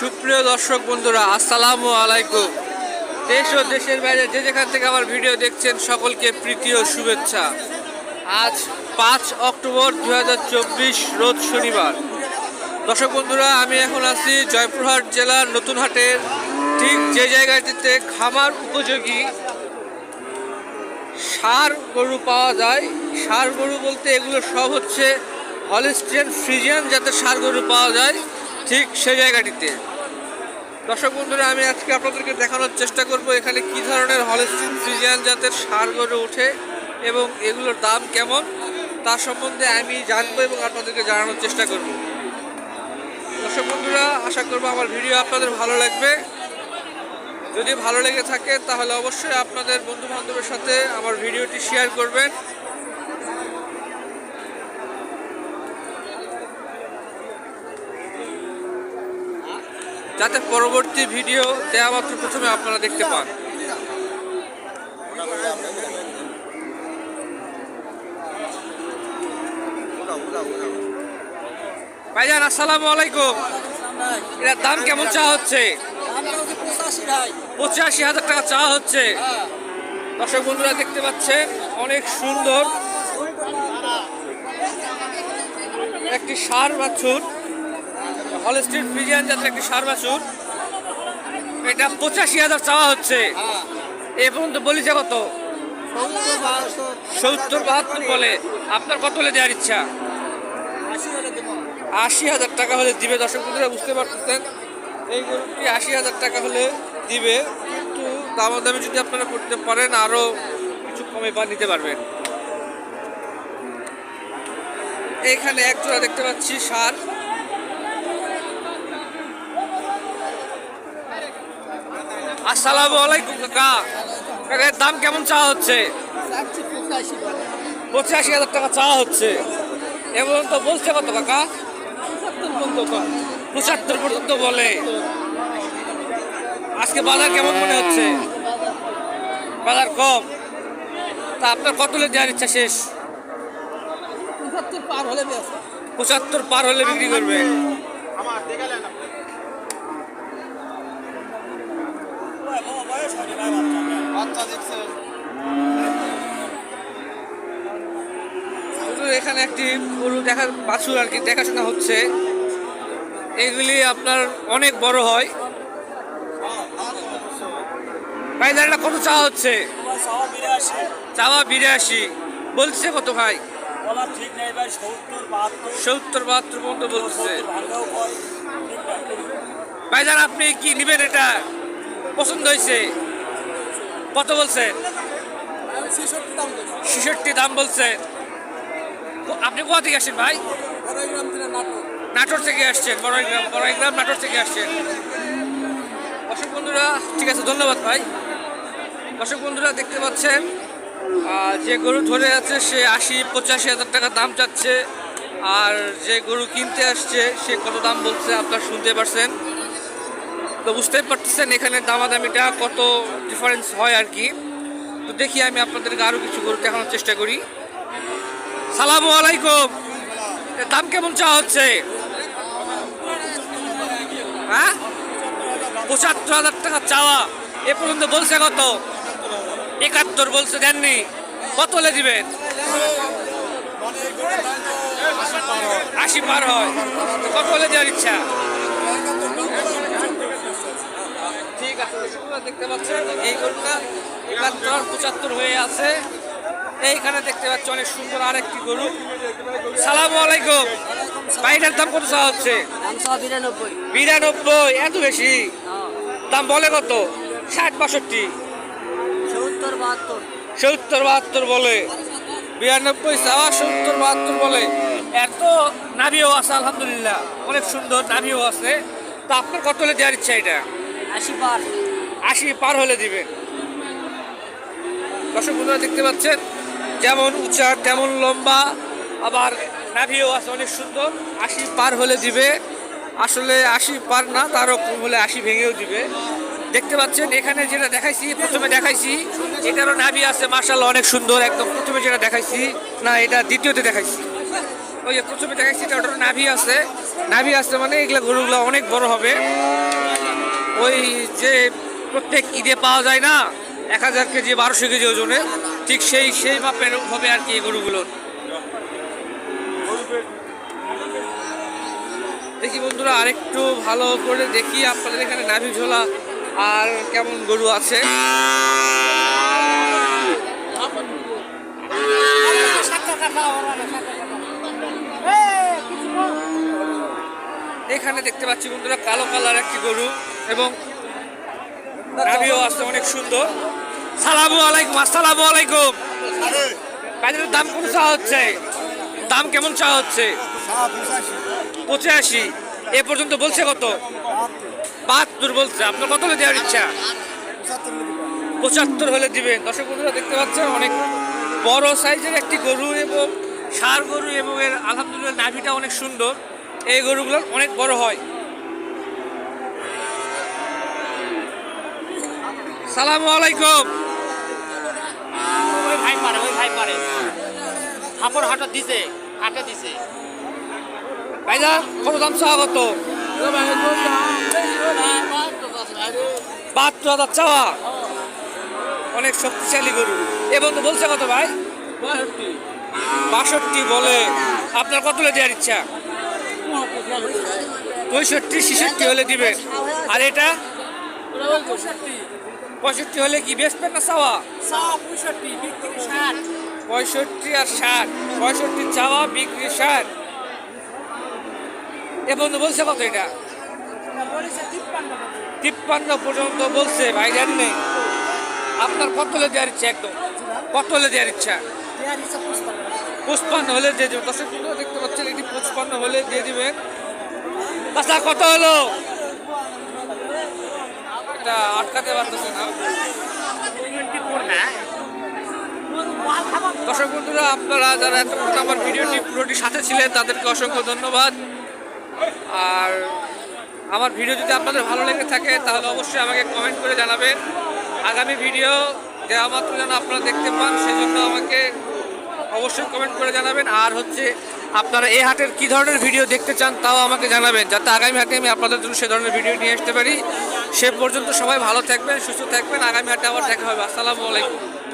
সুপ্রিয় দর্শক বন্ধুরা, আসসালামু আলাইকুম। দেশ ও দেশের বাইরে যে যেখান থেকে আমার ভিডিও দেখছেন, সকলকে প্রীতি ও শুভেচ্ছা। আজ পাঁচ অক্টোবর দু হাজার চব্বিশ, রোজ শনিবার। দর্শক বন্ধুরা, আমি এখন আছি জয়পুরহাট জেলার নতুন হাটের ঠিক যে জায়গাটিতে খামার উপযোগী সার গরু পাওয়া যায়, সার গরু বলতে এগুলো সব হচ্ছে হলিস্টিয়ান ফ্রিজিয়ান যাতে সার গরু পাওয়া যায়। ঠিক সেই জায়গাটিতে। দর্শক বন্ধুরা, আমি আজকে আপনাদেরকে দেখানোর চেষ্টা করব এখানে কি ধরনের হলিস্টিয়ান ফ্রিজিয়ান জাতের সার গড়ে ওঠে এবং এগুলোর দাম কেমন তার সম্বন্ধে আমি জানব এবং আপনাদেরকে জানানোর চেষ্টা করব। দর্শক বন্ধুরা, আশা করব আমার ভিডিও আপনাদের ভালো লাগবে। যদি ভালো লেগে থাকে, তাহলে অবশ্যই আপনাদের বন্ধু বান্ধবের সাথে আমার ভিডিওটি শেয়ার করবেন। যাতে পরবর্তী ভিডিও দেওয়া মাত্র প্রথমে আপনারা দেখতে পান। ভাইজান, আসসালামু আলাইকুম। এটার দাম কেমন চা হচ্ছে? পঁচাশি হাজার টাকা চা হচ্ছে। দর্শক বন্ধুরা, দেখতে পাচ্ছেন, অনেক সুন্দর। একটি সার বাছুর। হল স্ট্রিট ফ্রিজিয়ান জাতের একটি সার বাছুর। এটা পঁচাশি হাজার চাওয়া হচ্ছে। এ পর্যন্ত বলিছে কত? সত্তর বাহাত্তর। বলে। আপনার কত হলে দেওয়ার ইচ্ছা? আশি হাজার টাকা হলে দিবে দর্শক বন্ধুরা বুঝতে পারতেছেন? এই গরুটি আশি হাজার টাকা হলে দিবে কিন্তু দামাদামি যদি আপনারা করতে পারেন আরও কিছু কমে বা নিতে পারবেন। এইখানে এক জোড়া দেখতে পাচ্ছি সার। আসসালামু আলাইকুম কাকা। কাকা দাম কেমন চাওয়া হচ্ছে? পঁচাশি হাজার টাকা চাওয়া হচ্ছে। এবং তো বলছে কত কাকা? পঁচাত্তর পর্যন্ত বলে। আজকে বাজার কেমন মনে হচ্ছে? বাজার কম। তা আপনার কত হলে দেওয়ার ইচ্ছা শেষ? পার হলে পঁচাত্তর পার হলে বিক্রি করবে এখানে একটি গরু দেখার বাছুর আর কি দেখাশোনা হচ্ছে। এগুলি আপনার অনেক বড় হয়। ভাই কত চাওয়া হচ্ছে? চাওয়া বিরাশি। বলছে কত ভাই? সত্তর, বাহাত্তর পর্যন্ত বলছে। ভাঙাও আপনি কি নেবেন এটা? পছন্দ হয়েছে। কত বলছে? ছেষট্টি দাম কো- আপনি কোথা থেকে আসছেন ভাই? নাটোর থেকে আসছেন, বড়াইগ্রাম বড়াইগ্রাম নাটোর থেকে আসছেন। দর্শক বন্ধুরা, ঠিক আছে, ধন্যবাদ ভাই। দর্শক বন্ধুরা, দেখতে পাচ্ছেন যে গরু ধরে আছে, সে আশি পঁচাশি হাজার টাকা দাম চাচ্ছে। আর যে গরু কিনতে আসছে, সে কত দাম বলছে আপনারা শুনতে পারছেন। তো বুঝতেই পারতেছেন এখানে দামাদামিটা কত ডিফারেন্স হয় আর কি। তো দেখি আমি আপনাদেরকে আরও কিছু গরু দেখানোর চেষ্টা করি। সালামু আলাইকুম। দাম কেমন চাওয়া হচ্ছে? হ্যাঁ? পঁচাত্তর হাজার টাকা চাওয়া। এ পর্যন্ত বলছে কত? একাত্তর বলছে, দেননি। কত হলে দিবেন? আশি পার হয়। কত হলে দেওয়ার ইচ্ছা ঠিক আছে দর্শকরা দেখতে পাচ্ছেন এই গরুটা একাত্তর পঁচাত্তর হয়ে আছে। এইখানে দেখতে পাচ্ছি অনেক সুন্দর আরেকটি গরু। সালামু আলাইকুম। বাইটার দাম কত চাওয়া হচ্ছে? বিরানব্বই। এত বেশি? দাম বলে কত? ষাট বাষট্টি? সত্তর বাহাত্তর। সত্তর বাহাত্তর বলে। বিরানব্বই চাওয়া সত্তর বাহাত্তর বলে। এত নাভিও আছে আলহামদুলিল্লাহ। অনেক সুন্দর নাভিও আছে। তা আপনার কত হলে দেওয়ার ইচ্ছা এটা? আশি পার। আশি পার হলে দিবেন দর্শক বন্ধুরা দেখতে পাচ্ছেন, যেমন উঁচা, তেমন লম্বা, আবার নাভিও আছে অনেক সুন্দর। আশি পার হলে দিবে। আসলে আশি পার না, তারও কম হলে আশি ভেঙেও দিবে। দেখতে পাচ্ছেন, এখানে যেটা দেখাইছি, প্রথমে দেখাইছি, এটারও নাভি আছে মার্শাল অনেক সুন্দর, একদম প্রথমে যেটা দেখাইছি, না, এটা দ্বিতীয়তে দেখাইছি। ওই প্রথমে দেখাইছি এটা ওটার নাভি আছে। নাভি আছে মানে এগুলো গরুগুলো অনেক বড় হবে। ওই যে প্রত্যেক ঈদে পাওয়া যায় না, এক হাজার কেজি, বারোশো কেজি ওজনে ঠিক সেই সেই মাপের হবে আর কি এই গরুগুলো। দেখি বন্ধুরা, আরেকটু ভালো করে দেখি আপনাদের এখানে নাভি ঝোলা আর কেমন গরু আছে। এখানে দেখতে পাচ্ছি বন্ধুরা, কালো কালার একটি গরু। এবং নাভিও আছে, অনেক সুন্দর। সালামু আলাইকুম, আসসালামু আলাইকুম। বাজারের দাম কত চাওয়া হচ্ছে? দাম কেমন চাওয়া হচ্ছে? পঁচাশি। এ পর্যন্ত বলছে কত? বাহাত্তর বলছে। আপনার কত হলে দেওয়ার ইচ্ছা? পঁচাত্তর হলে দিবেন। দর্শক বন্ধুরা, দেখতে পাচ্ছেন অনেক বড় সাইজের একটি গরু এবং ষাঁড় গরু এবং এর আলহামদুলিল্লাহ, নাভিটা অনেক সুন্দর। এই গরুগুলো অনেক বড় হয়। সালামু আলাইকুম। ওই ভাই পারে ওই ভাই পারে। হাপড় হাটা দিছে হাটে দিছে। ভাইজা কত দাম চাওয়া কত? বাহাত্তর হাজার চাওয়া। অনেক শক্তিশালী গরু। এ বন্ধু বলছে কত ভাই? বাষট্টি বলে। আপনার কত দেওয়ার ইচ্ছা? পঁয়ষট্টি ছেষট্টি হলে দিবে আর এটা? পঁয়ষট্টি হলে কি বেচবেন না চাওয়া? পঁয়ষট্টি আর ষাট। পঁয়ষট্টি চাওয়া বিক্রি ষাট। এ বন্ধু বলছে কত এটা? তিপ্পান্ন পর্যন্ত বলছে ভাই জানেন আপনার কত হলে দেওয়ার ইচ্ছা একদম? কত হলে দেওয়ার ইচ্ছা? পুষ্পান্ন হলে দিয়ে দেবেন। দর্শক দেখতে পাচ্ছেন এটি পুষ্পান্ন হলে দিয়ে দেবেন। আচ্ছা কত হলো? এটা আটকাতে পারতেছে না। দর্শক বন্ধুরা, আপনারা যারা এতক্ষণ আমার ভিডিওটি পুরোটি সাথে ছিলেন, তাদেরকে অসংখ্য ধন্যবাদ। আর আমার ভিডিও যদি আপনাদের ভালো লেগে থাকে, তাহলে অবশ্যই আমাকে কমেন্ট করে জানাবেন। আগামী ভিডিও দেওয়া মাত্র যেন আপনারা দেখতে পান সেই জন্য আমাকে অবশ্যই কমেন্ট করে জানাবেন। আর হচ্ছে আপনারা এই হাটের কি ধরনের ভিডিও দেখতে চান তাও আমাকে জানাবেন। যাতে আগামী হাটে আমি আপনাদের জন্য সে ধরনের ভিডিও নিয়ে আসতে পারি। সে পর্যন্ত সবাই ভালো থাকবেন, সুস্থ থাকবেন। আগামী হাটে আবার দেখা হবে। আসসালামু আলাইকুম।